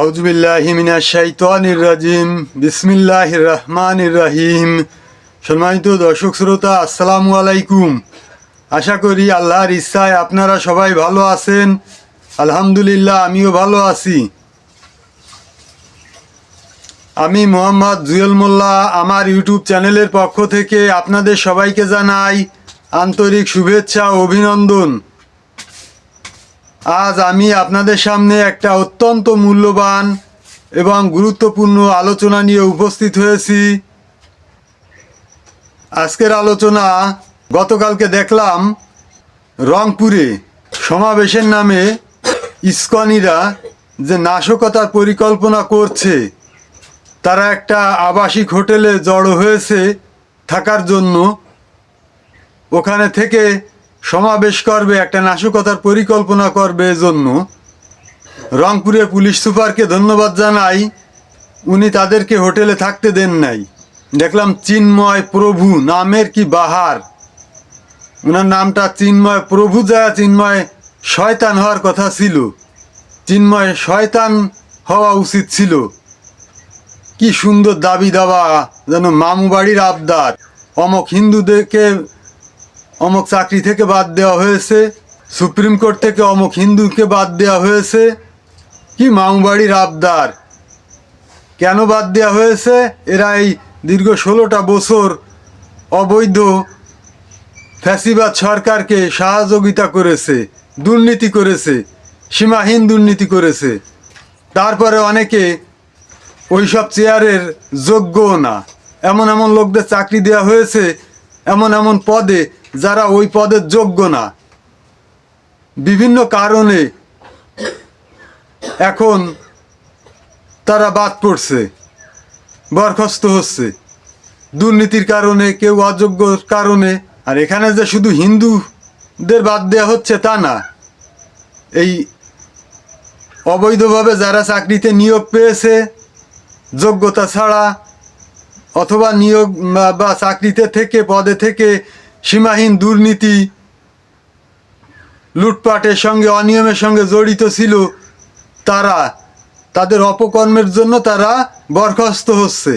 আউজবিল্লাহি মিনাশ শাইতানির রাজিম। বিসমিল্লাহির রহমানির রহিম। সম্মানিত দর্শক শ্রোতা, আসসালামু আলাইকুম। আশা করি আল্লাহর ইচ্ছায় আপনারা সবাই ভালো আছেন। আলহামদুলিল্লাহ, আমিও ভালো আছি। আমি মোহাম্মদ জুয়েল মোল্লা, আমার ইউটিউব চ্যানেলের পক্ষ থেকে আপনাদের সবাইকে জানাই আন্তরিক শুভেচ্ছা অভিনন্দন। আজ আমি আপনাদের সামনে একটা অত্যন্ত মূল্যবান এবং গুরুত্বপূর্ণ আলোচনা নিয়ে উপস্থিত হয়েছি। আজকের আলোচনা গতকালকে দেখলাম রংপুরে সমাবেশের নামে ইস্কনিরা যে নাশকতার পরিকল্পনা করছে, তারা একটা আবাসিক হোটেলে জড়ো হয়েছে থাকার জন্য। ওখানে থেকে সমাবেশ করবে, একটা নাশকতার পরিকল্পনা করবে এজন্য রংপুরের পুলিশ সুপারকে ধন্যবাদ জানাই। উনি তাদেরকে হোটেলে থাকতে দেন নাই। দেখলাম চিন্ময় প্রভু, নামের কি বাহার। ওনার নামটা চিন্ময় প্রভু যা চিন্ময় শয়তান হওয়ার কথা ছিল। চিন্ময় শয়তান হওয়া উচিত ছিল। কি সুন্দর দাবি দাওয়া, যেন মামু বাড়ির আবদার। অমক হিন্দুদেরকে অমক চাকরি থেকে বাদ দেওয়া হয়েছে, সুপ্রিম কোর্ট থেকে অমক হিন্দুকে বাদ দেওয়া হয়েছে, কি মামুবাড়ির আবদার? কেন বাদ দেওয়া হয়েছে? এরা এই দীর্ঘ ষোলোটা বছর অবৈধ ফ্যাসিবাদ সরকারকে সহযোগিতা করেছে, দুর্নীতি করেছে, সীমাহীন দুর্নীতি করেছে। তারপরে অনেকে ওইসব চেয়ারের যোগ্যও না। এমন এমন লোকদের চাকরি দেওয়া হয়েছে, এমন এমন পদে যারা ওই পদের যোগ্য না। বিভিন্ন কারণে এখন তারা বাদ পড়ছে, বরখাস্ত হচ্ছে। দুর্নীতির কারণে, কেউ অযোগ্যর কারণে। আর এখানে যে শুধু হিন্দুদের বাদ দেওয়া হচ্ছে তা না, এই অবৈধভাবে যারা চাকরিতে নিয়োগ পেয়েছে, যোগ্যতা ছাড়া অথবা নিয়োগ বা- চাকরিতে থেকে, পদে থেকে সীমাহীন দুর্নীতি লুটপাটের সঙ্গে, অনিয়মের সঙ্গে জড়িত ছিল তারা। তাদের অপকর্মের জন্য তারা বরখাস্ত হচ্ছে।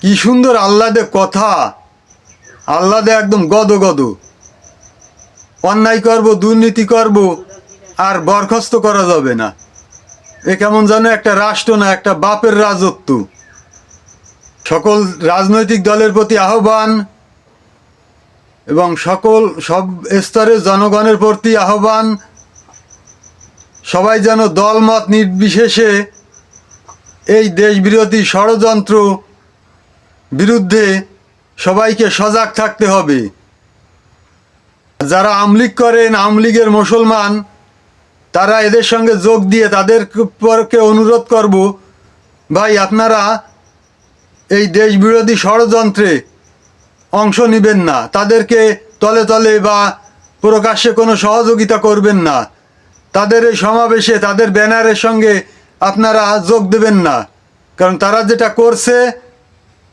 কি সুন্দর আহ্লাদে কথা। আহ্লাদে একদম গদ গদ অন্যায় করব, দুর্নীতি করব, আর বরখাস্ত করা যাবে না। এ কেমন যেন একটা রাষ্ট্র না, একটা বাপের রাজত্ব। সকল রাজনৈতিক দলের প্রতি আহ্বান এবং সকল, সব স্তরের জনগণের প্রতি আহ্বান, সবাই যেন দলমত নির্বিশেষে এই দেশবিরোধী ষড়যন্ত্র বিরুদ্ধে সবাইকে সজাগ থাকতে হবে। যারা আমলিগ করেন আমলিগের মুসলমান, তারা এদের সঙ্গে যোগ দিয়ে তাদের পরকে অনুরোধ করব, ভাই আপনারা এই দেশ বিরোধী ষড়যন্ত্রে অংশ নেবেন না। তাদেরকে তলে তলে বা প্রকাশ্যে কোনো সহযোগিতা করবেন না। তাদের এই সমাবেশে, তাদের ব্যানারের সঙ্গে আপনারা যোগ দেবেন না। কারণ তারা যেটা করছে,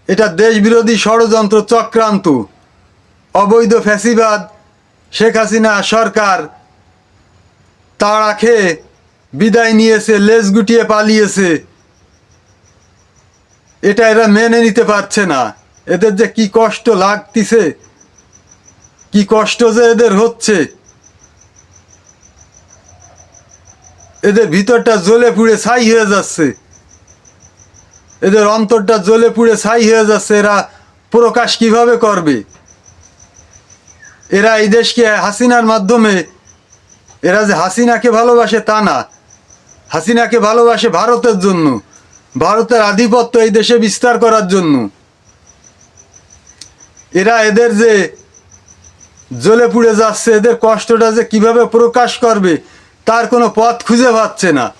এটা দেশ বিরোধী ষড়যন্ত্র চক্রান্ত। অবৈধ ফ্যাসিবাদ, শেখ হাসিনা সরকার তাড়া খেয়ে বিদায় নিয়েছে, লেজ গুটিয়ে পালিয়েছে। এটা এরা মেনে নিতে পারছে না। এদের যে কি কষ্ট লাগতিছে, কি কষ্ট যে এদের হচ্ছে। এদের ভিতরটা জ্বলে পুড়ে ছাই হয়ে যাচ্ছে। এদের অন্তরটা জ্বলে পুড়ে ছাই হয়ে যাচ্ছে, এরা প্রকাশ কীভাবে করবে? এরা এই দেশকে হাসিনার মাধ্যমে, এরা যে হাসিনাকে ভালোবাসে তা না। হাসিনাকে ভালোবাসে ভারতের জন্য, ভারতের আধিপত্য এই দেশে বিস্তার করার জন্য। এরা এদের যে জ্বলে পুড়ে যাচ্ছে, এদের কষ্টটা যে কীভাবে প্রকাশ করবে, তার কোনো পথ খুঁজে পাচ্ছে না।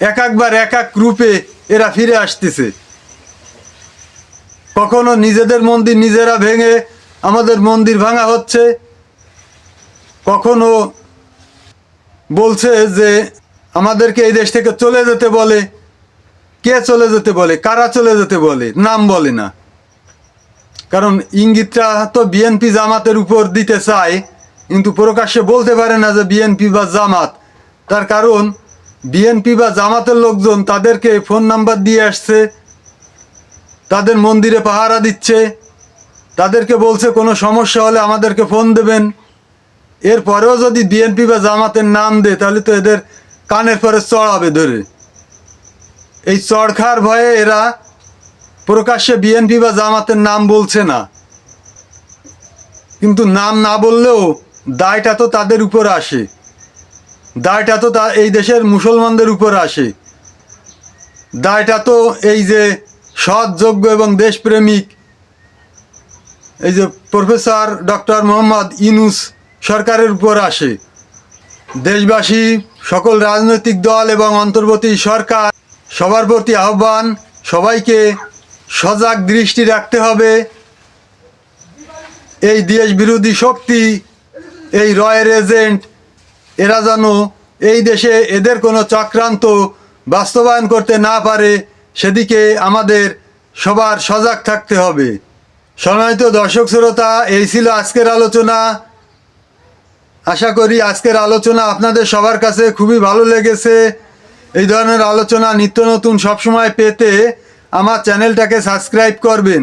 এক একবার এক এক রূপে এরা ফিরে আসতেছে। কখনো নিজেদের মন্দির নিজেরা ভেঙে আমাদের মন্দির ভাঙা হচ্ছে। কখনো বলছে যে, আমাদেরকে এই দেশ থেকে চলে যেতে বলে। কে চলে যেতে বলে? কারা চলে যেতে বলে? নাম বলে না। কারণ ইঙ্গিতটা তো বিএনপি জামাতের উপর দিতে চায়, কিন্তু প্রকাশ্যে বলতে পারে না যে বিএনপি বা জামাত। তার কারণ, বিএনপি বা জামাতের লোকজন তাদেরকে ফোন নাম্বার দিয়ে আসছে, তাদের মন্দিরে পাহারা দিচ্ছে, তাদেরকে বলছে কোনো সমস্যা হলে আমাদেরকে ফোন দেবেন। এরপরেও যদি বিএনপি বা জামাতের নাম দেয়, তাহলে তো এদের কানের পরে চড়াবে ধরে। এই চড় খাওয়ার ভয়ে এরা প্রকাশ্যে বিএনপি বা জামাতের নাম বলছে না। কিন্তু নাম না বললেও দায়টা তো তাদের উপর আসে। দায়টা তো তা এই দেশের মুসলমানদের উপর আসে। দায়টা তো এই যে সৎ, যোগ্য এবং দেশপ্রেমিক, এই যে প্রফেসর ডক্টর মোহাম্মদ ইনুস সরকারের উপর আসে। দেশবাসী, সকল রাজনৈতিক দল এবং অন্তর্বর্তী সরকার, সবার প্রতি আহ্বান সবাইকে সজাগ দৃষ্টি রাখতে হবে। এই দেশ বিরোধী শক্তি, এই রয়ের এজেন্ট, এরা যেন এই দেশে এদের কোনো চক্রান্ত বাস্তবায়ন করতে না পারে, সেদিকে আমাদের সবার সজাগ থাকতে হবে। সম্মানিত দর্শক শ্রোতা, এই ছিল আজকের আলোচনা। আশা করি আজকের আলোচনা আপনাদের সবার কাছে খুবই ভালো লেগেছে। এই ধরনের আলোচনা নিত্য নতুন সবসময় পেতে আমার চ্যানেলটাকে সাবস্ক্রাইব করবেন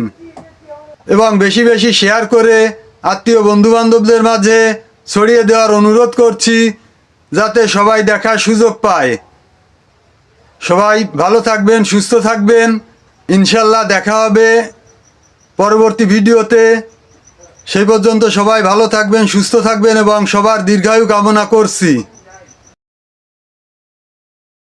এবং বেশি বেশি শেয়ার করে আত্মীয় বন্ধুবান্ধবদের মাঝে ছড়িয়ে দেওয়ার অনুরোধ করছি যাতে সবাই দেখার সুযোগ পায়। সবাই ভালো থাকবেন, সুস্থ থাকবেন। ইনশাল্লাহ দেখা হবে পরবর্তী ভিডিওতে। সেই পর্যন্ত সবাই ভালো থাকবেন, সুস্থ থাকবেন এবং সবার দীর্ঘায়ু কামনা করছি।